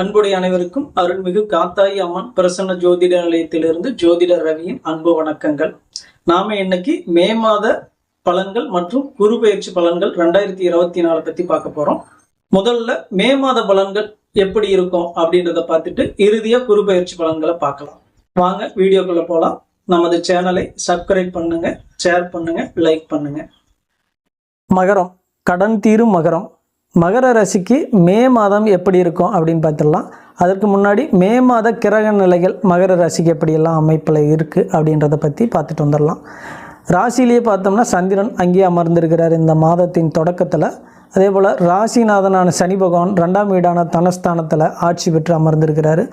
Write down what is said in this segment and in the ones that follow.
அன்புடைய அனைவருக்கும் அருள்மிகு காத்தாயி அம்மன் பிரசன்ன ஜோதிட நிலையத்திலிருந்து ஜோதிடர் ரவியின் அன்பு வணக்கங்கள். நாம இன்னைக்கு மே மாத பலன்கள் மற்றும் குரு பயிற்சி பலன்கள் ரெண்டாயிரத்தி இருபத்தி நாலு பத்தி பார்க்க போறோம். முதல்ல மே மாத பலன்கள் எப்படி இருக்கும் அப்படின்றத பார்த்துட்டு இறுதியா குரு பயிற்சி பலன்களை பார்க்கலாம். வாங்க வீடியோக்குள்ள போலாம். நமது சேனலை சப்ஸ்கிரைப் பண்ணுங்க ஷேர் பண்ணுங்க லைக் பண்ணுங்க. மகரம் கடன் தீரும் மகரம். மகர ராசிக்கு மே மாதம் எப்படி இருக்கும் அப்படின்னு பார்த்துடலாம். அதற்கு முன்னாடி மே மாத கிரக நிலைகள் மகர ராசிக்கு எப்படியெல்லாம் அமைப்பில் இருக்குது அப்படின்றத பற்றி பார்த்துட்டு வந்துடலாம். ராசியிலேயே பார்த்தோம்னா சந்திரன் அங்கேயே அமர்ந்திருக்கிறார் இந்த மாதத்தின் தொடக்கத்தில். அதே போல் ராசிநாதனான சனி பகவான் ரெண்டாம் வீடான தனஸ்தானத்தில் ஆட்சி பெற்று அமர்ந்திருக்கிறாரு.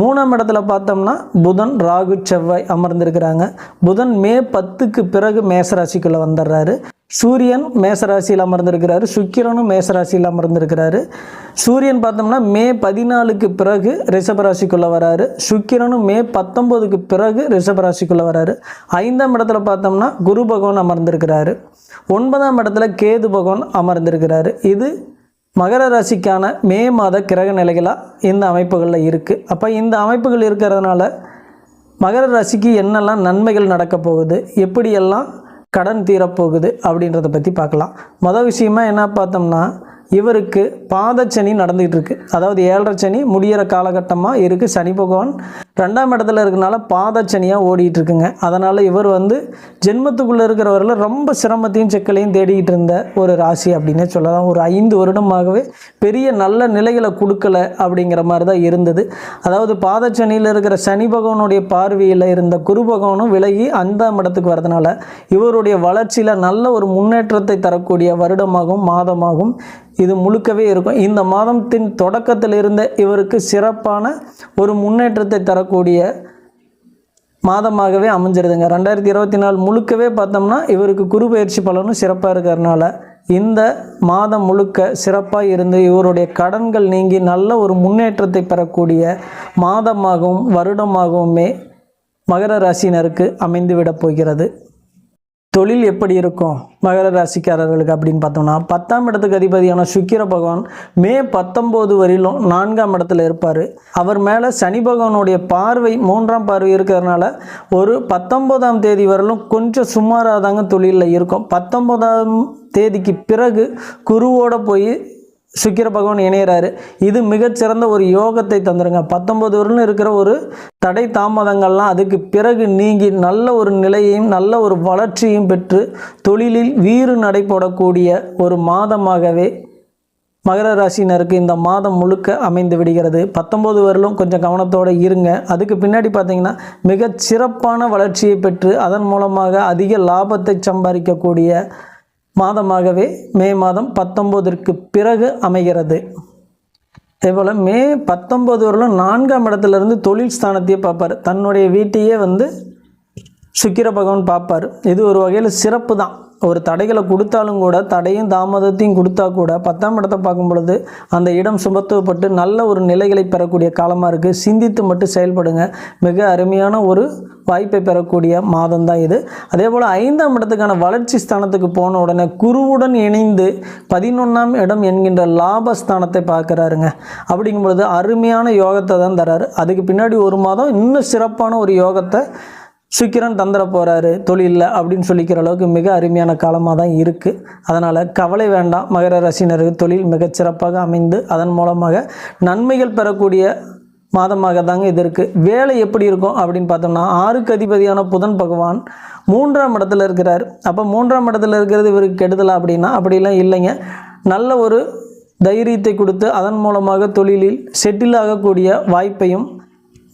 மூணாம் இடத்துல பார்த்தோம்னா புதன் ராகு செவ்வாய் அமர்ந்திருக்கிறாங்க. புதன் மே பத்துக்கு பிறகு மேசராசிக்குள்ளே வந்துடுறாரு. சூரியன் மேசராசியில் அமர்ந்திருக்கிறாரு சுக்கிரனும் மேசராசியில் அமர்ந்திருக்கிறாரு. சூரியன் பார்த்தோம்னா மே பதினாலுக்கு பிறகு ரிஷபராசிக்குள்ளே வராரு. சுக்கிரனும் மே பத்தொம்போதுக்கு பிறகு ரிஷபராசிக்குள்ளே வராரு. ஐந்தாம் இடத்துல பார்த்தோம்னா குரு பகவான் அமர்ந்திருக்கிறாரு. ஒன்பதாம் இடத்துல கேது பகவான் அமர்ந்திருக்கிறாரு. இது மகர ராசிக்கான மே மாத கிரக நிலைகளாக இந்த அமைப்புகளில் இருக்குது அப்போ இந்த அமைப்புகள் இருக்கிறதுனால மகர ராசிக்கு என்னெல்லாம் நன்மைகள் நடக்க போகுது எப்படியெல்லாம் கடன் தீரப்போகுது அப்படின்றத பற்றி பார்க்கலாம். மொதல் விஷயமா என்ன பார்த்தோம்னா இவருக்கு பாதச்சனி நடந்துகிட்டு இருக்கு. அதாவது ஏழரை சனி முடியிற காலகட்டமாக இருக்குது சனி பகவான். ரெண்டாம் இடத்துல இருக்கனால பாதச்சனியாக ஓடிட்டு இருக்குங்க அதனால் இவர் வந்து ஜென்மத்துக்குள்ளே இருக்கிறவரில் ரொம்ப சிரமத்தையும் சிக்கலையும் தேடிக்கிட்டு இருந்த ஒரு ராசி அப்படின்னே சொல்லலாம். ஒரு ஐந்து வருடமாகவே பெரிய நல்ல நிலைகளை கொடுக்கல அப்படிங்கிற மாதிரி தான் இருந்தது. அதாவது பாதச்சனியில் இருக்கிற சனி பகவானுடைய பார்வையில் இருந்த குரு பகவானும் விலகி அந்தாம் இடத்துக்கு வரதுனால இவருடைய வளர்ச்சியில் நல்ல ஒரு முன்னேற்றத்தை தரக்கூடிய வருடமாகவும் மாதமாகவும் இது முழுக்கவே இருக்கும். இந்த மாதத்தின் தொடக்கத்தில் இருந்த இவருக்கு சிறப்பான ஒரு முன்னேற்றத்தை வரக்கூடிய மாதமாகவே அமைஞ்சிருதுங்க. ரெண்டாயிரத்தி இருபத்தி நாலு முழுக்கவே பார்த்தோம்னா இவருக்கு குரு பயிற்சி பலனும் சிறப்பாக இருக்கிறதுனால இந்த மாதம் முழுக்க சிறப்பாக இருந்து இவருடைய கடன்கள் நீங்கி நல்ல ஒரு முன்னேற்றத்தை பெறக்கூடிய மாதமாகவும் வருடமாகவுமே மகர ராசினருக்கு அமைந்துவிடப் போகிறது. தொழில் எப்படி இருக்கும்? மகர ராசிக்காரர்களுக்கு அப்படின்னு பார்த்தோம்னா பத்தாம் இடத்துக்கு அதிபதியான சுக்கிர பகவான் மே பத்தொம்போது வரையிலும் நான்காம் இடத்துல இருப்பார். அவர் மேலே சனி பகவானுடைய பார்வை மூன்றாம் பார்வை இருக்கிறதுனால ஒரு பத்தொம்போதாம் தேதி வரலும் கொஞ்சம் சுமாராக தாங்க தொழிலில் இருக்கும். பத்தொம்போதாம் தேதிக்கு பிறகு குருவோட போய் சுக்கிர பகவான் இணையிறாரு. இது மிகச்சிறந்த ஒரு யோகத்தை தந்துருங்க. பத்தொன்பது வருடம் இருக்கிற ஒரு தடை தாமதங்கள்லாம் அதுக்கு பிறகு நீங்கி நல்ல ஒரு நிலையையும் நல்ல ஒரு வளர்ச்சியும் பெற்று தொழிலில் வீறு நடைபோடக்கூடிய ஒரு மாதமாகவே மகர ராசினருக்கு இந்த மாதம் முழுக்க அமைந்து விடுகிறது. பத்தொம்போது வரலும் கொஞ்சம் கவனத்தோடு இருங்க. அதுக்கு பின்னாடி பார்த்தீங்கன்னா மிகச் சிறப்பான வளர்ச்சியை பெற்று அதன் மூலமாக அதிக லாபத்தை சம்பாதிக்கக்கூடிய மாதமாகவே மே மாதம் பத்தொம்போதிற்கு பிறகு அமைகிறது. அதேபோல் மே பத்தொம்போது வரலும் நான்காம் இடத்துலேருந்து தொழில் ஸ்தானத்தையே பார்ப்பார். தன்னுடைய வீட்டையே வந்து சுக்கிர பகவான் பார்ப்பார். இது ஒரு வகையில் சிறப்பு தான் ஒரு தடைகளை கொடுத்தாலும் கூட தடையும் தாமதத்தையும் கொடுத்தா கூட பத்தாம் இடத்தை பார்க்கும் பொழுது அந்த இடம் சுமத்துவப்பட்டு நல்ல ஒரு நிலைகளை பெறக்கூடிய காலமாக இருக்குது சிந்தித்து மட்டும் செயல்படுங்க. மிக அருமையான ஒரு வாய்ப்பை பெறக்கூடிய மாதம் தான் இது. அதே போல் ஐந்தாம் இடத்துக்கான வளர்ச்சி ஸ்தானத்துக்கு போன உடனே குருவுடன் இணைந்து பதினொன்றாம் இடம் என்கின்ற லாபஸ்தானத்தை பார்க்குறாருங்க. அப்படிங்கும் பொழுது அருமையான யோகத்தை தான் தராரு. அதுக்கு பின்னாடி ஒரு மாதம் இன்னும் சிறப்பான ஒரு யோகத்தை சுக்கிரன் தந்துட போகிறாரு தொழிலில் அப்படின்னு சொல்லிக்கிற அளவுக்கு மிக அருமையான காலமாக தான் இருக்குது அதனால் கவலை வேண்டாம். மகர ரசினருக்கு தொழில் மிகச்சிறப்பாக அமைந்து அதன் மூலமாக நன்மைகள் பெறக்கூடிய மாதமாக தாங்க இது இருக்குது வேலை எப்படி இருக்கும் அப்படின்னு பார்த்தோம்னா ஆறுக்கு அதிபதியான புதன் பகவான் மூன்றாம் இடத்துல இருக்கிறார். அப்போ மூன்றாம் இடத்துல இருக்கிறது இவருக்கு கெடுதலா அப்படின்னா அப்படிலாம் இல்லைங்க. நல்ல ஒரு தைரியத்தை கொடுத்து அதன் மூலமாக தொழிலில் செட்டில் ஆகக்கூடிய வாய்ப்பையும்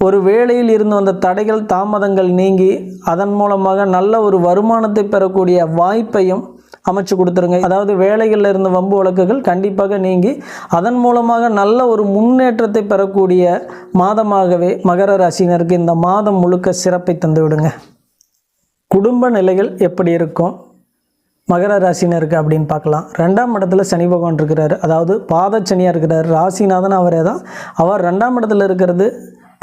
ஒரு வேலையில் இருந்து வந்த தடைகள் தாமதங்கள் நீங்கி அதன் மூலமாக நல்ல ஒரு வருமானத்தை பெறக்கூடிய வாய்ப்பையும் அமைச்சு கொடுத்துருங்க. அதாவது வேலைகளில் இருந்த வம்பு வழக்குகள் கண்டிப்பாக நீங்கி அதன் மூலமாக நல்ல ஒரு முன்னேற்றத்தை பெறக்கூடிய மாதமாகவே மகர ராசினருக்கு இந்த மாதம் முழுக்க சிறப்பை தந்து விடுங்க. குடும்ப நிலைகள் எப்படி இருக்கும்? மகர ராசினருக்கு அப்படின்னு பார்க்கலாம். ரெண்டாம் இடத்துல சனி பகவான் இருக்கிறாரு. அதாவது பாதச்சனியாக இருக்கிறார். ராசிநாதன் அவரே தான். அவர் ரெண்டாம் இடத்துல இருக்கிறது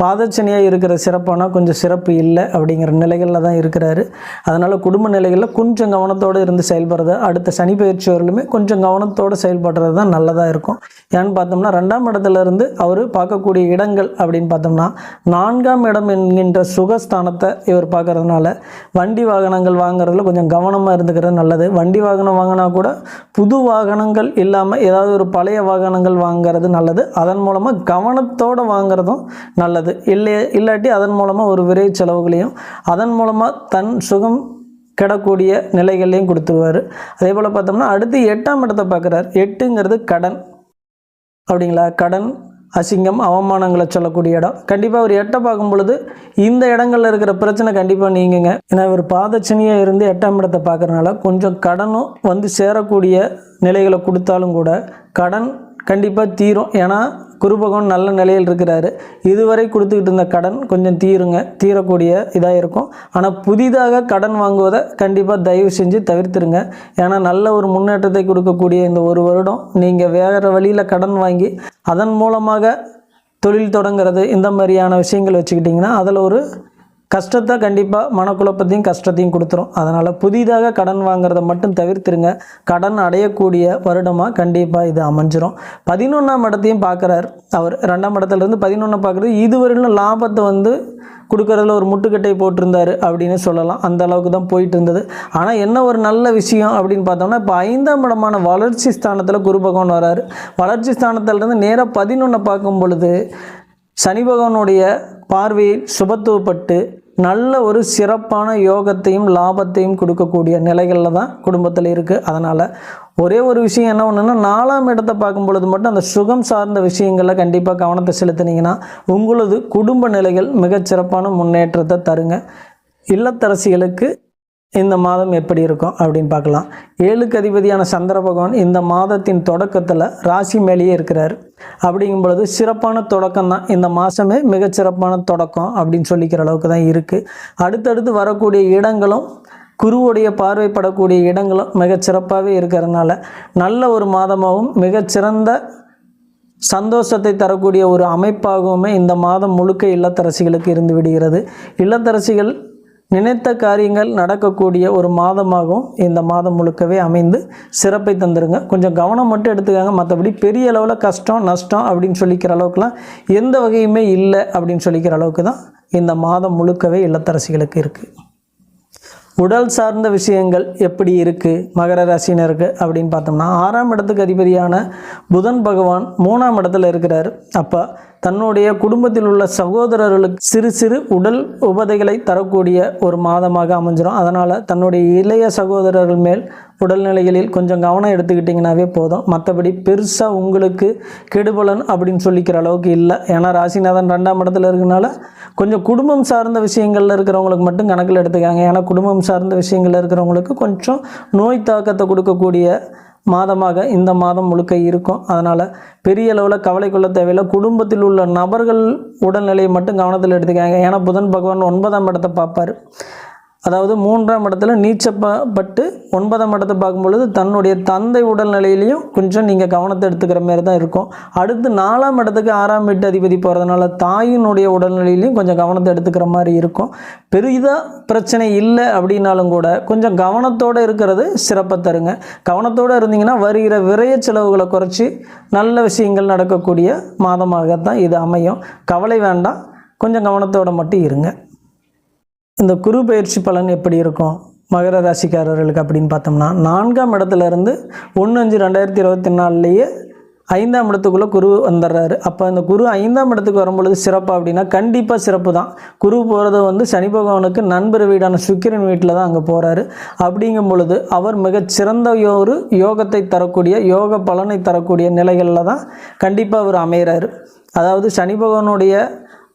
பாதச்சனியாக இருக்கிற சிறப்பானால் கொஞ்சம் சிறப்பு இல்லை அப்படிங்கிற நிலைகளில் தான் இருக்கிறாரு. அதனால் குடும்ப நிலைகளில் கொஞ்சம் கவனத்தோடு இருந்து செயல்படுறது அடுத்த சனி பயிற்சி வரலுமே கொஞ்சம் கவனத்தோடு செயல்படுறது தான் நல்லதாக இருக்கும். ஏன்னு பார்த்தோம்னா ரெண்டாம் இடத்துல இருந்து அவர் பார்க்கக்கூடிய இடங்கள் அப்படின்னு பார்த்தோம்னா நான்காம் இடம் என்கின்ற சுகஸ்தானத்தை இவர் பார்க்கறதுனால வண்டி வாகனங்கள் வாங்குறதுல கொஞ்சம் கவனமாக இருந்துக்கிறது நல்லது. வண்டி வாகனம் வாங்கினா கூட புது வாகனங்கள் இல்லாமல் ஏதாவது ஒரு பழைய வாகனங்கள் வாங்குறது நல்லது. அதன் மூலமாக கவனத்தோடு வாங்குறதும் நல்லது. இல்லை இல்லாட்டி அதன் மூலமாக ஒரு விரை செலவுகளையும் அதன் மூலமாக தன் சுகம் கிடக்கூடிய நிலைகள்லையும் கொடுத்துருவார். அதே போல் பார்த்தோம்னா அடுத்து எட்டாம் இடத்தை பார்க்குறாரு. எட்டுங்கிறது கடன். அப்படிங்களா? கடன் அசிங்கம் அவமானங்களை சொல்லக்கூடிய இடம். கண்டிப்பாக ஒரு எட்டை பார்க்கும் பொழுது இந்த இடங்களில் இருக்கிற பிரச்சனை கண்டிப்பாக நீங்குங்க. ஏன்னா இவர் பாதச்சனியாக இருந்து எட்டாம் இடத்தை பார்க்குறனால கொஞ்சம் கடனும் வந்து சேரக்கூடிய நிலைகளை கொடுத்தாலும் கூட கடன் கண்டிப்பாக தீரும். ஏன்னா குருபகவன் நல்ல நிலையில் இருக்கிறாரு. இதுவரை கொடுத்துக்கிட்டு இருந்த கடன் கொஞ்சம் தீருங்க தீரக்கூடிய இதாக இருக்கும். ஆனால் புதிதாக கடன் வாங்குவதை கண்டிப்பாக தயவு செஞ்சு தவிர்த்துருங்க. ஏன்னா நல்ல ஒரு முன்னேற்றத்தை கொடுக்கக்கூடிய இந்த ஒரு வருடம் நீங்கள் வேறு வழியில் கடன் வாங்கி அதன் மூலமாக தொழில் தொடங்குறது இந்த மாதிரியான விஷயங்கள் வச்சுக்கிட்டிங்கன்னா அதில் ஒரு கஷ்டத்தை கண்டிப்பாக மனக்குழப்பத்தையும் கஷ்டத்தையும் கொடுத்துரும். அதனால் புதிதாக கடன் வாங்குறத மட்டும் தவிர்த்துருங்க. கடன் அடையக்கூடிய வருடமாக கண்டிப்பாக இது அமைஞ்சிரும். பதினொன்றாம் இடத்தையும் பார்க்குறாரு. அவர் ரெண்டாம் இடத்துலேருந்து பதினொன்றை பார்க்குறது இதுவரையிலும் லாபத்தை வந்து கொடுக்கறதுல ஒரு முட்டுக்கட்டை போட்டிருந்தாரு அப்படின்னு சொல்லலாம். அந்த அளவுக்கு தான் போயிட்டு இருந்தது ஆனால் என்ன ஒரு நல்ல விஷயம் அப்படின்னு பார்த்தோம்னா இப்போ ஐந்தாம் இடமான வளர்ச்சி ஸ்தானத்தில் குரு பகவான் வராரு. வளர்ச்சி ஸ்தானத்திலிருந்து நேராக பதினொன்றை பார்க்கும் பொழுது சனி பகவானுடைய பார்வையில் சுபத்துவப்பட்டு நல்ல ஒரு சிறப்பான யோகத்தையும் லாபத்தையும் கொடுக்கக்கூடிய நிலைகளில் தான் குடும்பத்தில் இருக்குது அதனால் ஒரே ஒரு விஷயம் என்ன ஒன்றுன்னா நாலாம் இடத்தை பார்க்கும் பொழுது மட்டும் அந்த சுகம் சார்ந்த விஷயங்களில் கண்டிப்பாக கவனத்தை செலுத்தினீங்கன்னா உங்களது குடும்ப நிலைகள் மிகச்சிறப்பான முன்னேற்றத்தை தருங்க. இல்லத்தரசிகளுக்கு இந்த மாதம் எப்படி இருக்கும் அப்படின்னு பார்க்கலாம். ஏழுக்கு அதிபதியான சந்திர பகவான் இந்த மாதத்தின் தொடக்கத்தில் ராசி மேலேயே இருக்கிறார். அப்படிங்கும் பொழுது சிறப்பான தொடக்கம் தான். இந்த மாதமே மிகச்சிறப்பான தொடக்கம் அப்படின்னு சொல்லிக்கிற அளவுக்கு தான் இருக்குது அடுத்தடுத்து வரக்கூடிய இடங்களும் குருவுடைய பார்வைப்படக்கூடிய இடங்களும் மிகச்சிறப்பாகவே இருக்கிறதுனால நல்ல ஒரு மாதமாகவும் மிகச்சிறந்த சந்தோஷத்தை தரக்கூடிய ஒரு அமைப்பாகவுமே இந்த மாதம் முழுக்க இல்லத்தரசிகளுக்கு இருந்து விடுகிறது. இல்லத்தரசிகள் நினைத்த காரியங்கள் நடக்கக்கூடிய ஒரு மாதமாகவும் இந்த மாதம் முழுக்கவே அமைந்து சிறப்பை தந்துருங்க. கொஞ்சம் கவனம் மட்டும் எடுத்துக்காங்க. மற்றபடி பெரிய அளவில் கஷ்டம் நஷ்டம் அப்படின்னு சொல்லிக்கிற அளவுக்குலாம் எந்த வகையுமே இல்லை அப்படின்னு சொல்லிக்கிற அளவுக்கு தான் இந்த மாதம் முழுக்கவே இல்லத்தரசிகளுக்கு இருக்குது உடல் சார்ந்த விஷயங்கள் எப்படி இருக்குது மகர ராசினருக்கு அப்படின்னு பார்த்தோம்னா ஆறாம் இடத்துக்கு அதிபதியான புதன் பகவான் மூணாம் இடத்துல இருக்கிறார். அப்போ தன்னுடைய குடும்பத்தில் உள்ள சகோதரர்களுக்கு சிறு சிறு உடல் உபதைகளை தரக்கூடிய ஒரு மாதமாக அமைஞ்சிரும். அதனால் தன்னுடைய இளைய சகோதரர்கள் மேல் உடல்நிலைகளில் கொஞ்சம் கவனம் எடுத்துக்கிட்டிங்கனாவே போதும். மற்றபடி பெருசாக உங்களுக்கு கெடுபலன் அப்படின்னு சொல்லிக்கிற அளவுக்கு இல்லை. ஏன்னா ராசிநாதன் ரெண்டாம் இடத்துல இருக்கனால கொஞ்சம் குடும்பம் சார்ந்த விஷயங்களில் இருக்கிறவங்களுக்கு மட்டும் கணக்கில் எடுத்துக்காங்க. ஏன்னா குடும்பம் சார்ந்த விஷயங்களில் இருக்கிறவங்களுக்கு கொஞ்சம் நோய் தாக்கத்தை கொடுக்கக்கூடிய மாதமாக இந்த மாதம் முழுக்க இருக்கும். அதனால் பெரிய அளவில் கவலை கொள்ள தேவையில்லை. குடும்பத்தில் உள்ள நபர்கள் உடல்நிலையை மட்டும் கவனத்தில் எடுத்துக்காங்க. ஏன்னா புதன் பகவான் ஒன்பதாம் இடத்தை பார்ப்பார். அதாவது மூன்றாம் இடத்துல நீச்சப்பட்டு ஒன்பதாம் இடத்தை பார்க்கும்பொழுது தன்னுடைய தந்தை உடல்நிலையிலையும் கொஞ்சம் நீங்கள் கவனத்தை எடுத்துக்கிற மாதிரி தான் இருக்கும். அடுத்து நாலாம் இடத்துக்கு ஆறாம் வீட்டு அதிபதி போகிறதுனால தாயினுடைய உடல்நிலையிலையும் கொஞ்சம் கவனத்தை எடுத்துக்கிற மாதிரி இருக்கும். பெரிதாக பிரச்சனை இல்லை அப்படின்னாலும் கூட கொஞ்சம் கவனத்தோடு இருக்கிறது சிறப்பை தருங்க. கவனத்தோடு இருந்தீங்கன்னா வருகிற விரைய செலவுகளை குறைச்சி நல்ல விஷயங்கள் நடக்கக்கூடிய மாதமாகத்தான் இது அமையும். கவலை வேண்டாம். கொஞ்சம் கவனத்தோடு மட்டும் இருங்க. இந்த குரு பயிற்சி பலன் எப்படி இருக்கும்? மகர ராசிக்காரர்களுக்கு அப்படின்னு பார்த்தோம்னா நான்காம் இடத்துல இருந்து ஒன்று அஞ்சு ரெண்டாயிரத்தி இருபத்தி நாலுலேயே ஐந்தாம் இடத்துக்குள்ளே குரு வந்துடுறாரு அப்போ அந்த குரு ஐந்தாம் இடத்துக்கு வரும்பொழுது சிறப்பு அப்படின்னா கண்டிப்பாக சிறப்பு தான். குரு போகிறது வந்து சனி பகவானுக்கு நண்பர் வீடான சுக்கிரன் வீட்டில் தான் அங்கே போகிறாரு அப்படிங்கும் பொழுது அவர் மிகச்சிறந்த ஒரு யோகத்தை தரக்கூடிய யோக பலனை தரக்கூடிய நிலைகளில் தான் கண்டிப்பாக அவர் அமைகிறாரு அதாவது சனி பகவானுடைய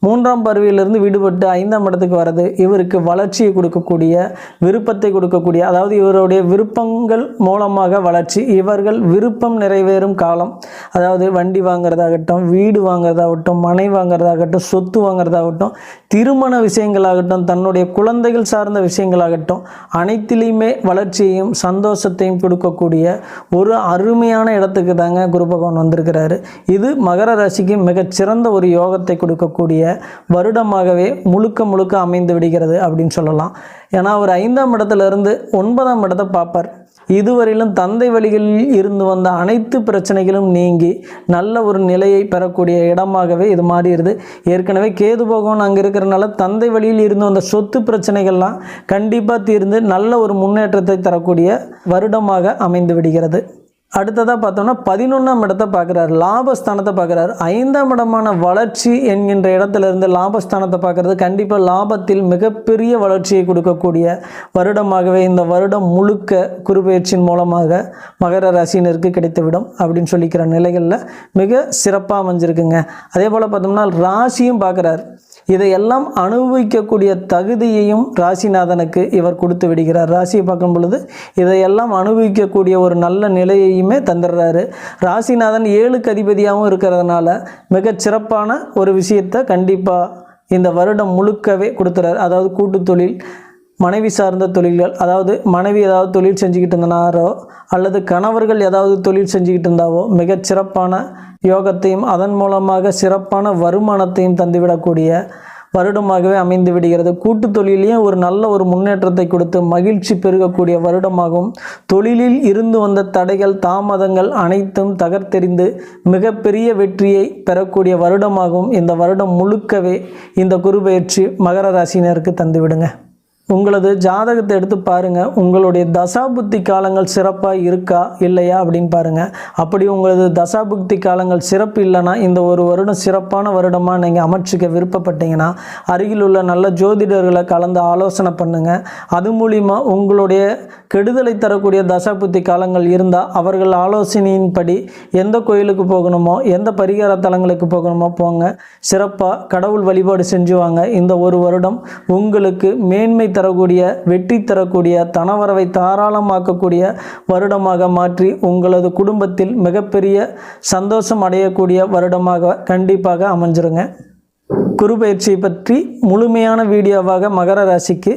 மூன்றாம் பருவியிலிருந்து விடுபட்டு ஐந்தாம் இடத்துக்கு வர்றது இவருக்கு வளர்ச்சியை கொடுக்கக்கூடிய விருப்பத்தை கொடுக்கக்கூடிய அதாவது இவருடைய விருப்பங்கள் மூலமாக வளர்ச்சி இவர்கள் விருப்பம் நிறைவேறும் காலம். அதாவது வண்டி வாங்குறதாகட்டும் வீடு வாங்குறதாகட்டும் மனை வாங்குறதாகட்டும் சொத்து வாங்குறதாகட்டும் திருமண விஷயங்களாகட்டும் தன்னுடைய குழந்தைகள் சார்ந்த விஷயங்களாகட்டும் அனைத்திலையுமே வளர்ச்சியையும் சந்தோஷத்தையும் கொடுக்கக்கூடிய ஒரு அருமையான இடத்துக்கு தாங்க குரு பகவான் வந்திருக்கிறாரு. இது மகர ராசிக்கு மிகச்சிறந்த ஒரு யோகத்தை கொடுக்கக்கூடிய வருடமாகவே முழுக்க முழுக்க அமைந்து விடுகிறது அப்படின்னு சொல்லலாம். ஏன்னா அவர் ஐந்தாம் இடத்துலேருந்து ஒன்பதாம் இடத்தை பார்ப்பார். இதுவரையிலும் தந்தை வழிகளில் இருந்து வந்த அனைத்து பிரச்சனைகளும் நீங்கி நல்ல ஒரு நிலையை பெறக்கூடிய இடமாகவே இது மாறிடுது. ஏற்கனவே கேது பகவான் அங்கே இருக்கிறனால தந்தை வழியில் இருந்து வந்த சொத்து பிரச்சனைகள்லாம் கண்டிப்பாக தீர்ந்து நல்ல ஒரு முன்னேற்றத்தை தரக்கூடிய வருடமாக அமைந்து விடுகிறது. அடுத்ததாக பார்த்தோம்னா பதினொன்றாம் இடத்தை பார்க்குறாரு. லாபஸ்தானத்தை பார்க்குறாரு. ஐந்தாம் இடமான வளர்ச்சி என்கின்ற இடத்துலேருந்து லாபஸ்தானத்தை பார்க்குறது. கண்டிப்பாக லாபத்தில் மிகப்பெரிய வளர்ச்சியை கொடுக்கக்கூடிய வருடமாகவே இந்த வருடம் முழுக்க குறுபெயர்ச்சியின் மூலமாக மகர ராசினருக்கு கிடைத்துவிடும் அப்படின்னு சொல்லிக்கிற நிலைகளில் மிக சிறப்பாக அமைஞ்சிருக்குங்க. அதே போல் பார்த்தோம்னா ராசியும் பார்க்குறாரு. இதையெல்லாம் அனுபவிக்கக்கூடிய தகுதியையும் ராசிநாதனுக்கு இவர் கொடுத்து விடுகிறார். ராசியை பார்க்கும் பொழுது இதையெல்லாம் அனுபவிக்கக்கூடிய ஒரு நல்ல நிலையையும் தந்துடுறாரு. ராசிநாதன் ஏழுக்கு அதிபதியாகவும் இருக்கிறதுனால மிகச்சிறப்பான ஒரு விஷயத்தை கண்டிப்பாக இந்த வருடம் முழுக்கவே கொடுத்துறாரு. அதாவது கூட்டு தொழில் மனைவி சார்ந்த தொழில்கள் அதாவது மனைவி ஏதாவது தொழில் செஞ்சுக்கிட்டு இருந்தனாரோ அல்லது கணவர்கள் ஏதாவது தொழில் செஞ்சுக்கிட்டு இருந்தாவோ மிகச்சிறப்பான யோகத்தையும் அதன் மூலமாக சிறப்பான வருமானத்தையும் தந்துவிடக்கூடிய வருடமாகவே அமைந்து விடுகிறது. கூட்டு தொழிலையும் ஒரு நல்ல ஒரு முன்னேற்றத்தை கொடுத்து மகிழ்ச்சி பெருகக்கூடிய வருடமாகவும் தொழிலில் இருந்து வந்த தடைகள் தாமதங்கள் அனைத்தும் தகர்த்தெறிந்து மிகப்பெரிய வெற்றியை பெறக்கூடிய வருடமாகவும் இந்த வருடம் முழுக்கவே இந்த குருபெயர்ச்சி மகர ராசினருக்கு தந்துவிடுங்க. உங்களது ஜாதகத்தை எடுத்து பாருங்கள் உங்களுடைய தசாபுத்தி காலங்கள் சிறப்பாக இருக்கா இல்லையா அப்படின்னு பாருங்கள் அப்படி உங்களது தசாபுக்தி காலங்கள் சிறப்பு இல்லைன்னா இந்த ஒரு வருடம் சிறப்பான வருடமாக நீங்கள் அமைச்சிக்க விருப்பப்பட்டீங்கன்னா அருகில் உள்ள நல்ல ஜோதிடர்களை கலந்து ஆலோசனை பண்ணுங்கள் அது மூலிமா உங்களுடைய கெடுதலை தரக்கூடிய தசாபுத்தி காலங்கள் இருந்தால் அவர்கள் ஆலோசனையின்படி எந்த கோயிலுக்கு போகணுமோ எந்த பரிகார தலங்களுக்கு போகணுமோ போங்க. சிறப்பாக கடவுள் வழிபாடு செஞ்சுவாங்க. இந்த ஒரு வருடம் உங்களுக்கு மேன்மை தரக்கூடிய வெற்றி தரக்கூடிய தனவரவை தாராளமாக்கக்கூடிய வருடமாக மாற்றி உங்களது குடும்பத்தில் மிகப்பெரிய சந்தோஷம் அடையக்கூடிய வருடமாக கண்டிப்பாக அமைஞ்சிருங்க. குரு பயிற்சியை பற்றி முழுமையான வீடியோவாக மகர ராசிக்கு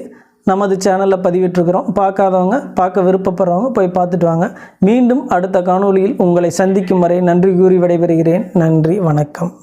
நமது சேனலில் பதிவிட்டிருக்கிறோம். பார்க்காதவங்க பார்க்க விருப்பப்படுறவங்க போய் பார்த்துட்டு வாங்க. மீண்டும் அடுத்த காணொளியில் உங்களை சந்திக்கும் வரை நன்றி கூறி விடைபெறுகிறேன். நன்றி வணக்கம்.